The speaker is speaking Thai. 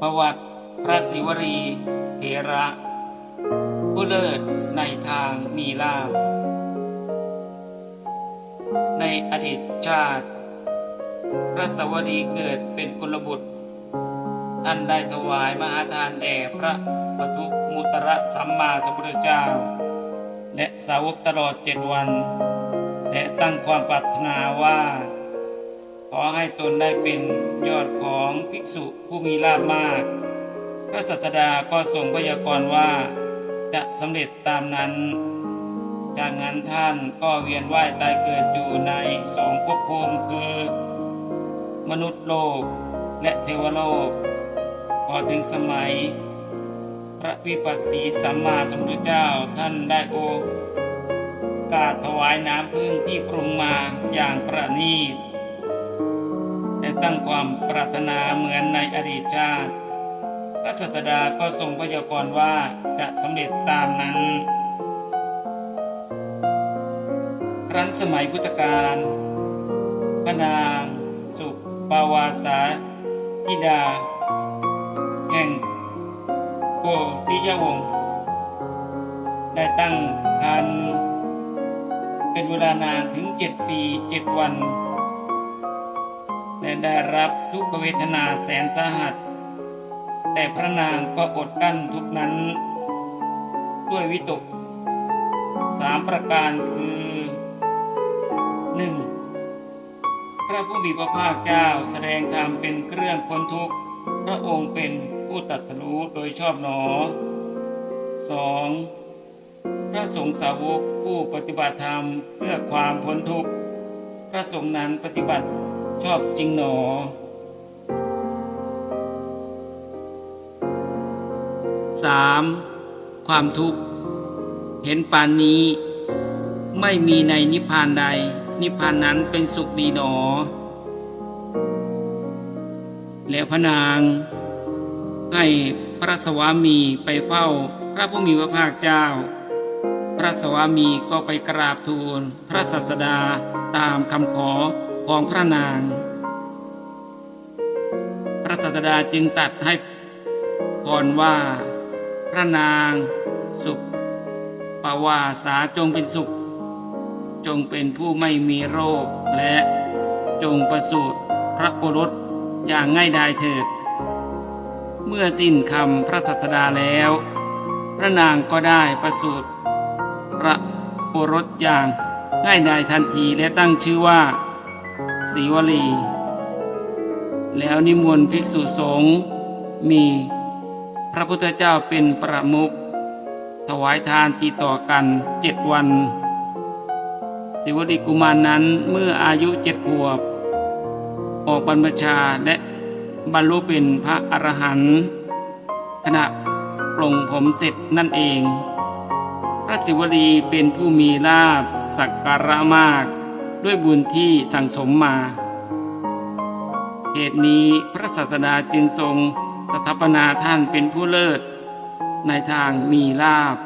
ประวัติพระศิวรีเถระผู้เลิศในทางมีลาภในอดีตชาติ พระสวรีเกิดเป็นกุลบุตรท่านได้ถวายมหาทานแด่พระปทุมุตระสัมมาสัมพุทธเจ้า และสาวกตลอดเจ็ดวัน และตั้งความปรารถนาว่า อให้ตนได้เป็นยอดของภิกษุผู้มีลาภมาก พระสัสดาก็ทรงพยากรณ์ว่า จะสำเร็จตามนั้น จากนั้นท่านก็เวียนว่ายตายเกิดอยู่ในสองภพภูมิคือ มนุษย์โลกและเทวโลกพอถึงสมัย พระวิปัสสีสัมมาสัมพุทธเจ้าท่านได้โอกาสถวายน้ำพึ่งที่ปรุงมาอย่างประณีต ตั้งความปรารถนาเหมือนในอดีตชาติ พระสัสดาก็ทรงพยากรณ์ว่าจะสำเร็จตามนั้น ครั้นสมัยพุทธกาลพระนาง สุปาวาสาธิดา แห่งโกติยวงศ์ได้ตั้งครรภ์เป็นเวลานานถึงเจ็ดปีเจ็ดวัน ได้รับทุกขเวทนาแสนสาหัส แต่พระนางก็อดกั้นทุกนั้น ด้วยวิตกสามประการคือหนึ่งพระผู้มีพระภาคเจ้าแสดงธรรมเป็นเครื่องพ้นทุกข์ พระองค์เป็นผู้ตัดสรู้โดยชอบหนอสองพระสงฆ์สาวกผู้ปฏิบัติธรรมเพื่อความพ้นทุกข์ พระสงฆ์นั้นปฏิบัติ ชอบจริงหนอสามความทุกข์ เห็นปานนี้ ไม่มีในนิพพานใด นิพพานนั้นเป็นสุขดีหนอ แล้วพระนาง ให้พระสวามีไปเฝ้าพระผู้มีพระภาคเจ้า พระสวามีก็ไปกราบทูล พระสัสดาตามคำขอ ของพระนาง พระสัสดาจึงตัดให้พรว่า พระนาง สุขปวาสาจงเป็นสุข จงเป็นผู้ไม่มีโรค และจงประสูติพระโอรสอย่างง่ายดายเถิด เมื่อสิ้นคำพระสัสดาแล้ว พระนางก็ได้ประสูติพระโอรสอย่างง่ายดายทันทีและตั้งชื่อว่า ศรีวลี แล้วนิมนต์ภิกษุสงฆ์มีพระพุทธเจ้าเป็นประมุขถวายทานติดต่อกันเจ็ดวันสิวลีกุมารนั้นเมื่ออายุเจ็ดขวบ ออกบรรพชาและบรรลุเป็นพระอรหันต์ขณะปลงผมเสร็จนั่นเอง พระศิวลีเป็นผู้มีลาบสักการะมาก ด้วยบุญที่สั่งสมมาเหตุนี้พระศาสดาจึงทรงสถาปนาท่านเป็นผู้เลิศ ในทางมีลาบ